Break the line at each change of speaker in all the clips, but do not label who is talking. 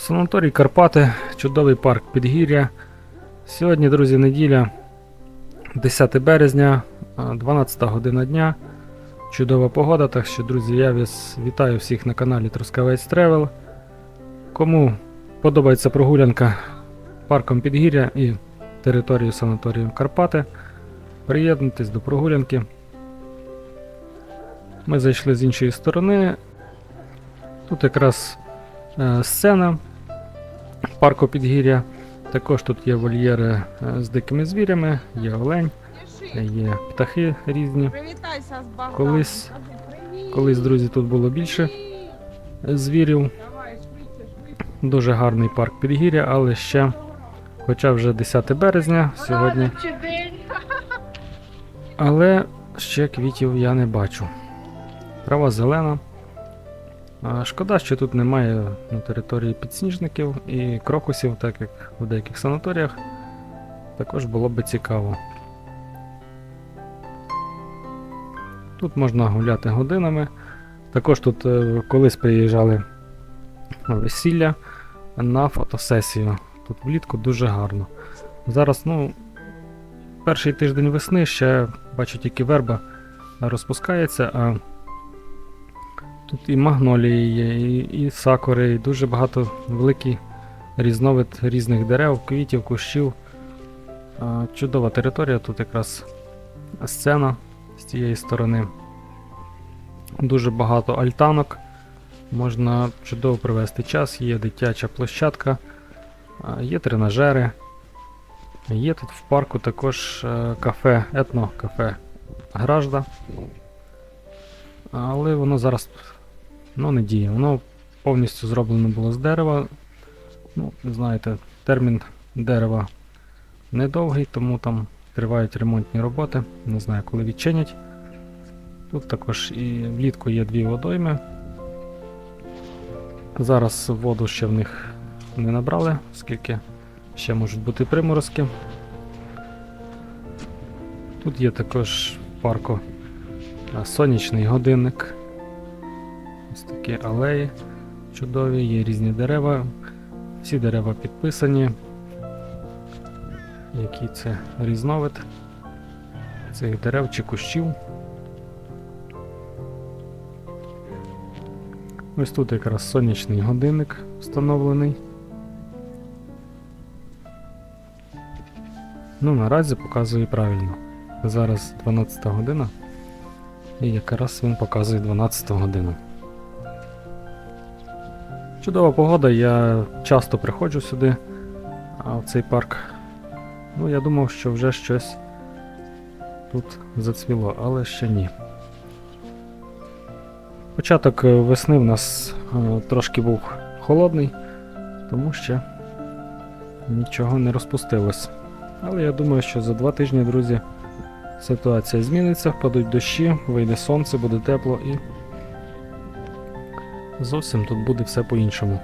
Санаторій Карпати, чудовий парк Підгір'я. Сьогодні, друзі, неділя, 10 березня, 12 година дня. Чудова погода, так що, друзі, я вас вітаю всіх на каналі Трускавець Тревел. Кому подобається прогулянка парком Підгір'я і територією санаторію Карпати, приєднуйтесь до прогулянки. Ми зайшли з іншої сторони. Тут якраз е, сцена парку Підгір'я. Також тут є вольєри е, з дикими звірями, є олень, є птахи різні. Колись- Колись, друзі, тут було більше звірів. Дуже гарний парк Підгір'я, але ще, хоча вже 10 березня сьогодні, але ще квітів я не бачу. Трава зелена. Шкода, що тут немає на території підсніжників і крокусів, так як в деяких санаторіях. Також було би цікаво. Тут можна гуляти годинами. Також тут е, колись приїжджали на весілля на фотосесію. Тут влітку дуже гарно. Зараз, ну, перший тиждень весни ще бачу тільки верба розпускається, а тут і магнолії є, і, і сакури, і дуже багато великий різновид різних дерев, квітів, кущів. Чудова територія, тут якраз сцена з цієї сторони. Дуже багато альтанок. Можна чудово провести час, є дитяча площадка, є тренажери. Є тут в парку також е, кафе, етно-кафе Гражда. Але воно зараз ну, не діє. Воно повністю зроблено було з дерева. Ну, знаєте, термін дерева недовгий, тому там тривають ремонтні роботи. Не знаю, коли відчинять. Тут також і влітку є дві водойми. Зараз воду ще в них не набрали, оскільки ще можуть бути приморозки. Тут є також в парку сонячний годинник. Ось такі алеї чудові, є різні дерева. Всі дерева підписані. Який це різновид цих дерев чи кущів. Ось тут якраз сонячний годинник встановлений. Ну, наразі показує правильно. Зараз 12 година. І якраз він показує 12 годину. Чудова погода, я часто приходжу сюди, в цей парк. Ну, я думав, що вже щось тут зацвіло, але ще ні. Початок е, весни в нас е, трошки був холодний, тому ще нічого не розпустилось. Але я думаю, що за два тижні, друзі, ситуація зміниться, впадуть дощі, вийде сонце, буде тепло і зовсім тут буде все по-іншому.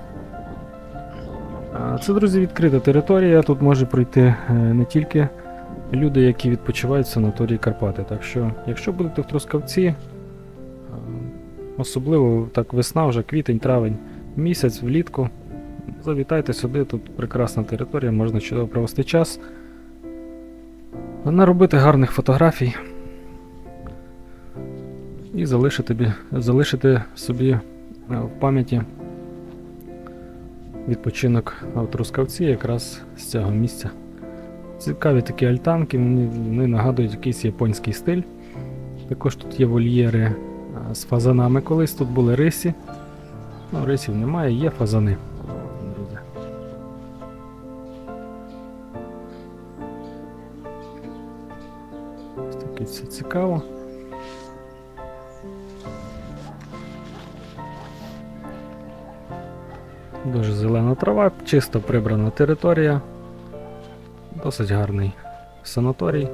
Це, друзі, відкрита територія. Тут може пройти е, не тільки люди, які відпочивають в санаторії Карпати. Так що, якщо будете в Трускавці, е, особливо так весна, вже квітень, травень, місяць влітку, завітайте сюди, тут прекрасна територія, можна чудово провести час наробити гарних фотографій і залишити, залишити собі в пам'яті відпочинок в Трускавці якраз з цього місця. Цікаві такі альтанки, вони, вони нагадують якийсь японський стиль. Також тут є вольєри е, з фазанами. Колись тут були рисі. Ну, рисів немає, є фазани. Ось таке все цікаво. Дуже зелена трава, чисто прибрана територія. Досить гарний санаторій.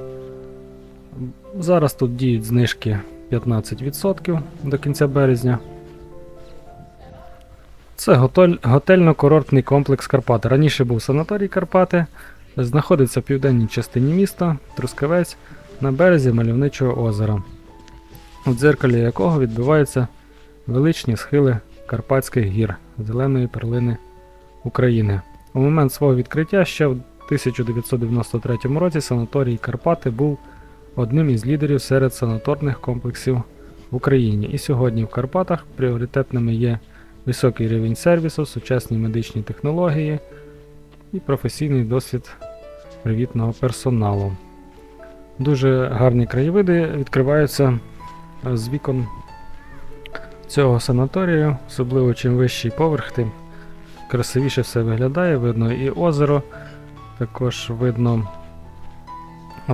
Зараз тут діють знижки 15% до кінця березня. Це готель- готельно-курортний комплекс Карпати. Раніше був санаторій Карпати, знаходиться в південній частині міста, Трускавець, на березі мальовничого озера, у дзеркалі якого відбиваються величні схили Карпатських гір, зеленої перлини України. У момент свого відкриття ще в 1993 році санаторій Карпати був одним із лідерів серед санаторних комплексів в Україні. І сьогодні в Карпатах пріоритетними є високий рівень сервісу, сучасні медичні технології і професійний досвід привітного персоналу. Дуже гарні краєвиди відкриваються з вікон цього санаторію, особливо чим вищий поверх, тим красивіше все виглядає. Видно і озеро, також видно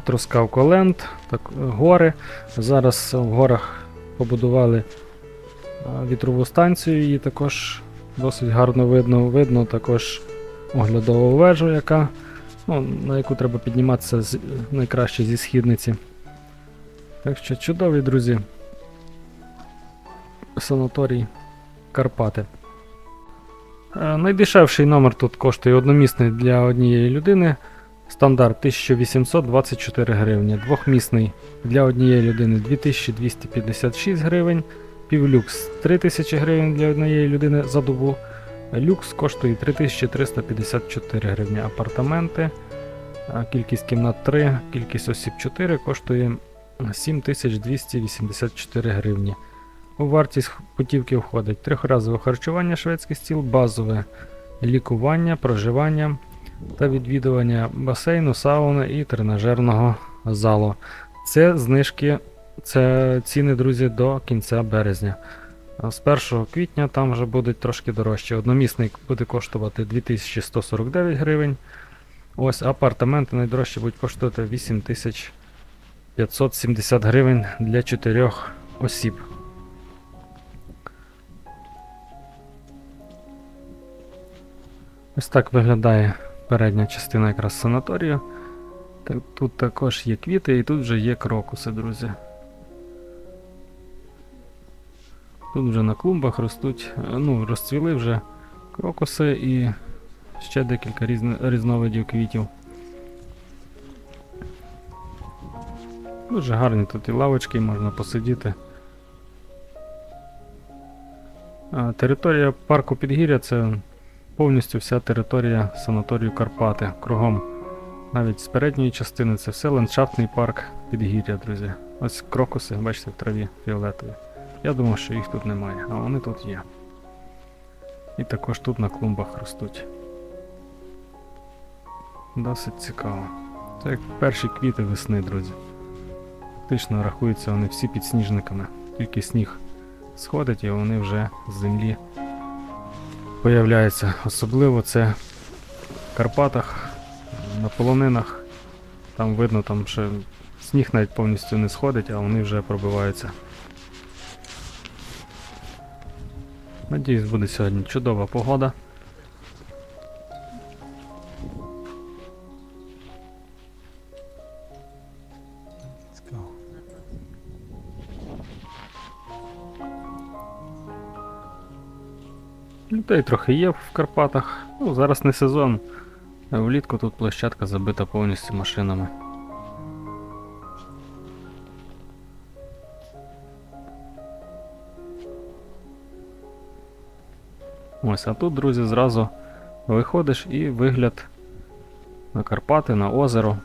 Трускавко Ленд, так, гори. Зараз в горах побудували е, вітрову станцію, її також досить гарно видно. Видно також оглядову вежу, яка, ну, на яку треба підніматися з, найкраще зі східниці. Так що чудові, друзі. Санаторій Карпати. Е, Найдешевший номер тут коштує одномісний для однієї людини. Стандарт 1824 гривні. Двохмісний для однієї людини 2256 гривень. Півлюкс 3000 гривень для однієї людини за добу. Люкс коштує 3354 гривні. Апартаменти. Кількість кімнат 3, кількість осіб 4 коштує 7284 гривні. У вартість путівки входить трьохразове харчування, шведський стіл, базове лікування, проживання та відвідування басейну, сауни і тренажерного залу. Це знижки, це ціни, друзі, до кінця березня. З 1 квітня там вже будуть трошки дорожче. Одномісний буде коштувати 2149 гривень. Ось апартаменти найдорожчі будуть коштувати 8570 гривень для 4 осіб. Ось так виглядає передня частина якраз санаторію. Тут також є квіти і тут вже є крокуси, друзі. Тут вже на клумбах ростуть, е, ну, розцвіли вже крокуси і ще декілька різн... різновидів квітів. Дуже гарні тут і лавочки, можна посидіти. А, територія парку Підгір'я це повністю вся територія санаторію Карпати. Кругом навіть з передньої частини це все ландшафтний парк Підгір'я, друзі. Ось крокуси, бачите, в траві фіолетові. Я думав, що їх тут немає, а вони тут є. І також тут на клумбах ростуть. Досить цікаво. Це як перші квіти весни, друзі. Фактично рахуються вони всі підсніжниками. Тільки сніг сходить і вони вже з землі появляються. Особливо це в Карпатах, на полонинах. Там видно, там ще сніг навіть повністю не сходить, а вони вже пробиваються. Надіюсь, буде сьогодні чудова погода. Людей трохи є в Карпатах. Ну, зараз не сезон. Влітку тут площадка забита повністю машинами. Ось, а тут, друзі, зразу виходиш і вигляд на Карпати, на озеро.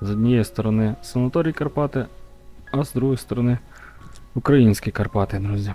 З однієї сторони санаторій Карпати, а з другої сторони українські Карпати, друзі.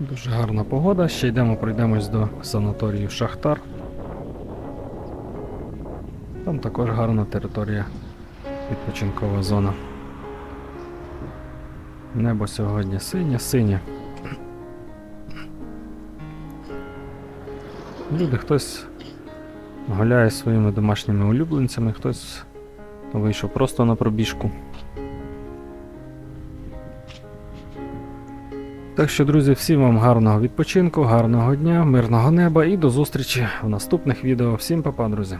Дуже гарна погода. Ще йдемо, пройдемось до санаторію Шахтар. Там також гарна територія, відпочинкова зона. Небо сьогодні синє, синє. Люди, хтось гуляє своїми домашніми улюбленцями, хтось вийшов просто на пробіжку. Так що, друзі, всім вам гарного відпочинку, гарного дня, мирного неба і до зустрічі в наступних відео. Всім па-па, друзі!